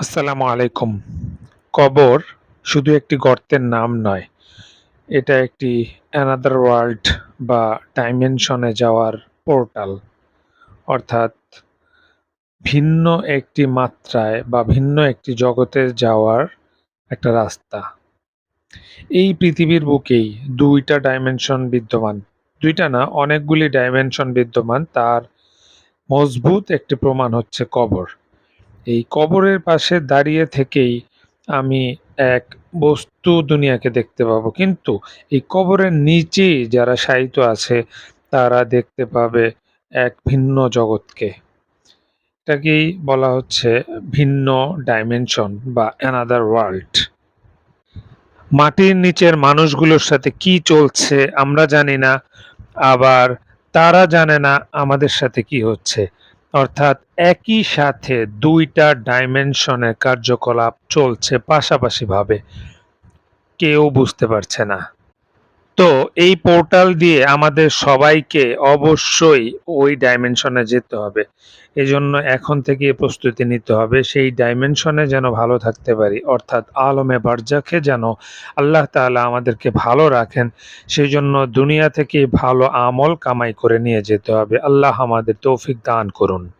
আসসালামু আলাইকুম। কবর শুধু একটি গর্তের নাম নয়। এটা একটি অ্যানাদার ওয়ার্ল্ড বা ডাইমেনশনে যাওয়ার পোর্টাল। অর্থাৎ ভিন্ন একটি মাত্রায় বা ভিন্ন একটি জগতে যাওয়ার একটা রাস্তা। এই পৃথিবীর বুকেই দুইটা ডাইমেনশন বিদ্যমান। দুইটা না, অনেকগুলি ডাইমেনশন বিদ্যমান। তার মজবুত একটি প্রমাণ হচ্ছে কবর। এই কবরের পাশে দাঁড়িয়ে থেকেই আমি এক বস্তু দুনিয়াকে দেখতে পাবো। কিন্তু এই কবরের নিচেই যারা শায়িত আছে, তারা দেখতে পাবে এক ভিন্ন জগৎকে। এটাকেই বলা হচ্ছে ভিন্ন ডাইমেনশন বা অ্যানাদার ওয়ার্ল্ড। মাটির নিচের মানুষগুলোর সাথে কি চলছে আমরা জানি না। আবার তারা জানে না আমাদের সাথে কি হচ্ছে। অর্থাৎ একই সাথে ২ টা ডাইমেনশনে কার্যকলাপ চলছে পাশাপাশিভাবে। কেউ বুঝতে পারছে না। তো এই পোর্টাল দিয়ে আমাদের সবাইকে অবশ্যই ওই ডাইমেনশনে যেতে হবে। এজন্য এখন থেকে প্রস্তুতি নিতে হবে সেই ডাইমেনশনে যেন ভালো থাকতে পারি। অর্থাৎ আলমে বারজাখে যেন আল্লাহ তাআলা আমাদেরকে ভালো রাখেন সেই জন্য দুনিয়া থেকে ভালো আমল কামাই করে নিয়ে যেতে হবে। আল্লাহ আমাদের তৌফিক দান করুন।